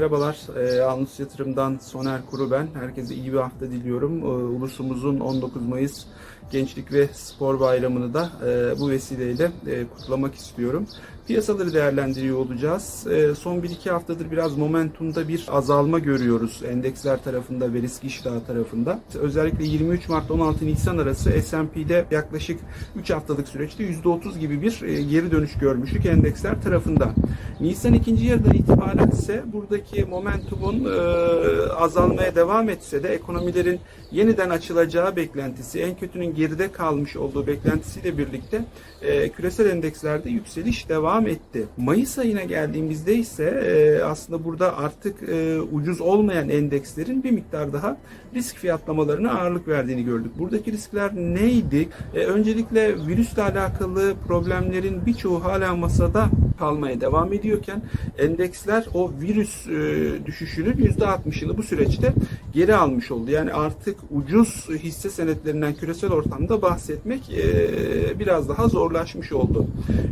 Merhabalar, e, Anus Yatırım'dan Soner Kuru ben. Herkese iyi bir hafta diliyorum. E, ulusumuzun 19 Mayıs Gençlik ve Spor Bayramı'nı da e, bu vesileyle e, kutlamak istiyorum. Piyasaları değerlendiriyor olacağız. E, son 1-2 haftadır biraz momentumda bir azalma görüyoruz endeksler tarafında ve risk iştahı tarafında. Özellikle 23 Mart 16 Nisan arası S&P'de yaklaşık 3 haftalık süreçte %30 gibi bir e, geri dönüş görmüştük endeksler tarafından. Nisan ikinci yarıdan itibaren ise buradaki momentumun e, azalmaya devam etse de ekonomilerin yeniden açılacağı beklentisi, en kötünün geride kalmış olduğu beklentisiyle birlikte e, küresel endekslerde yükseliş devam etti. Mayıs ayına geldiğimizde ise e, aslında burada artık e, ucuz olmayan endekslerin bir miktar daha risk fiyatlamalarına ağırlık verdiğini gördük. Buradaki riskler neydi? E, öncelikle virüsle alakalı problemlerin birçoğu hala masada kalmaya devam ediyorken endeksler o virüs e, düşüşünün %60'ını bu süreçte geri almış oldu. Yani artık ucuz hisse senetlerinden küresel ortamda bahsetmek e, biraz daha zorlaşmış oldu.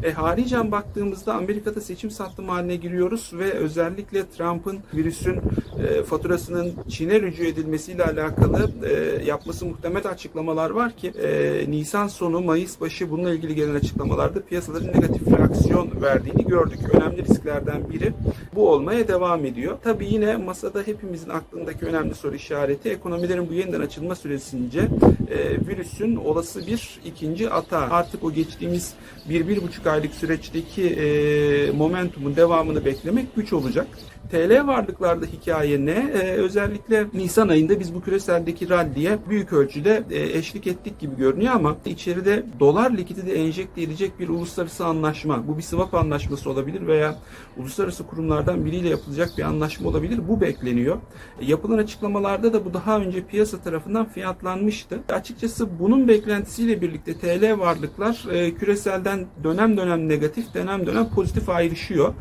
E, haricen baktığımızda Amerika'da seçim sattım haline giriyoruz ve özellikle Trump'ın virüsün e, faturasının Çin'e rücu edilmesiyle alakalı e, yapması muhtemel açıklamalar var ki e, Nisan sonu Mayıs başı bununla ilgili gelen açıklamalarda piyasaların negatif reaksiyon verdiğini gördük. Önemli risklerden biri bu olmaya devam ediyor. Tabii yine masada hepimizin aklındaki önemli soru işareti ekonomilerin bu yeniden açılma süresince e, virüsün olası bir ikinci atağı. Artık o geçtiğimiz bir, bir buçuk aylık süreçteki e, momentumun devamını beklemek güç olacak. TL varlıklarda hikaye ne? Ee, özellikle Nisan ayında biz bu küreseldeki ralliye büyük ölçüde e, eşlik ettik gibi görünüyor ama içeride dolar likidite enjekte edecek bir uluslararası anlaşma, bu bir swap anlaşması olabilir veya uluslararası kurumlardan biriyle yapılacak bir anlaşma olabilir. Bu bekleniyor. E, yapılan açıklamalarda da bu daha önce piyasa tarafından fiyatlanmıştı. Açıkçası bunun beklentisiyle birlikte TL varlıklar e, küreselden dönem dönem negatif, dönem dönem pozitif ayrışıyor.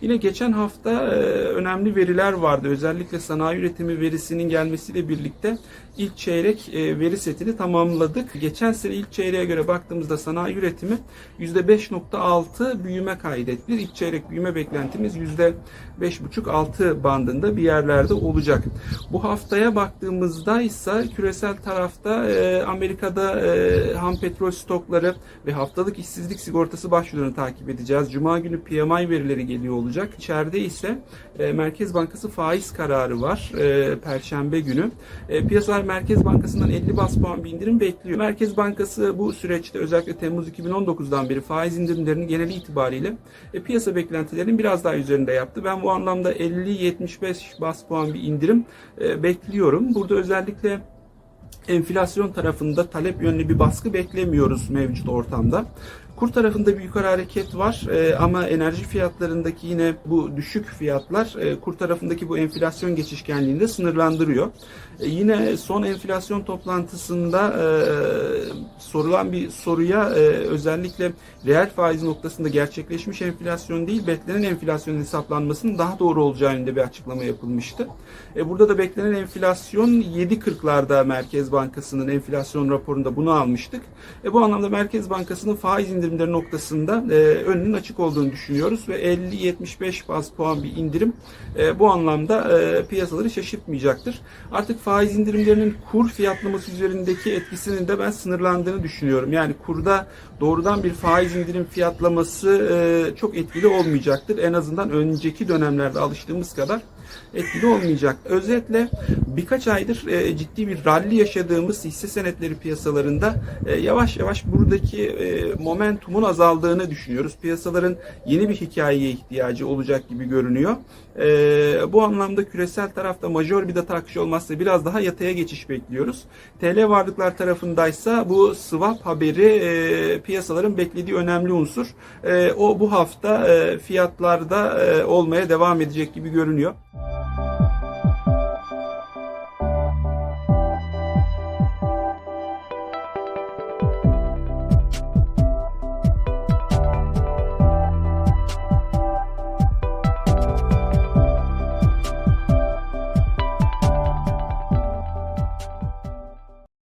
Yine geçen hafta e, önemli veriler vardı. Özellikle sanayi üretimi verisinin gelmesiyle birlikte ilk çeyrek e, veri setini tamamladık. Geçen sene ilk çeyreğe göre baktığımızda sanayi üretimi %5.6 büyüme kaydetti. İlk çeyrek büyüme beklentimiz %5.5-6 bandında bir yerlerde olacak. Bu haftaya baktığımızda ise küresel tarafta e, Amerika'da e, ham petrol stokları ve haftalık işsizlik sigortası başvurularını takip edeceğiz. Cuma günü PMI verileri geliyor olacak. İçeride ise Merkez Bankası faiz kararı var Perşembe günü. E, piyasalar Merkez Bankası'ndan 50 bas puan bir indirim bekliyor. Merkez Bankası bu süreçte özellikle Temmuz 2019'dan beri faiz indirimlerinin genel itibariyle e, piyasa beklentilerinin biraz daha üzerinde yaptı. Ben bu anlamda 50-75 bas puan bir indirim e, bekliyorum. Burada özellikle enflasyon tarafında talep yönlü bir baskı beklemiyoruz mevcut ortamda. Kur tarafında bir yukarı hareket var e, ama enerji fiyatlarındaki yine bu düşük fiyatlar e, kur tarafındaki bu enflasyon geçişkenliğini de sınırlandırıyor. E, yine son enflasyon toplantısında e, sorulan bir soruya e, özellikle reel faiz noktasında gerçekleşmiş enflasyon değil beklenen enflasyonun hesaplanmasının daha doğru olacağı yönünde bir açıklama yapılmıştı. E, burada da beklenen enflasyon 7.40'larda Merkez Bankası'nın enflasyon raporunda bunu almıştık. E, bu anlamda Merkez Bankası'nın faiz indirimleri noktasında e, önünün açık olduğunu düşünüyoruz ve 50-75 baz puan bir indirim e, bu anlamda e, piyasaları şaşırtmayacaktır. Artık faiz indirimlerinin kur fiyatlaması üzerindeki etkisinin de ben sınırlandığını düşünüyorum. Yani kurda doğrudan bir faiz indirim fiyatlaması e, çok etkili olmayacaktır. En azından önceki dönemlerde alıştığımız kadar etkili olmayacak. Özetle birkaç aydır e, ciddi bir rally yaşadığımız hisse senetleri piyasalarında e, yavaş yavaş buradaki e, momentumun azaldığını düşünüyoruz. Piyasaların yeni bir hikayeye ihtiyacı olacak gibi görünüyor. Bu anlamda küresel tarafta majör bir data akışı olmazsa biraz daha yataya geçiş bekliyoruz. TL varlıklar tarafındaysa bu swap haberi piyasaların beklediği önemli unsur. O bu hafta fiyatlarda olmaya devam edecek gibi görünüyor.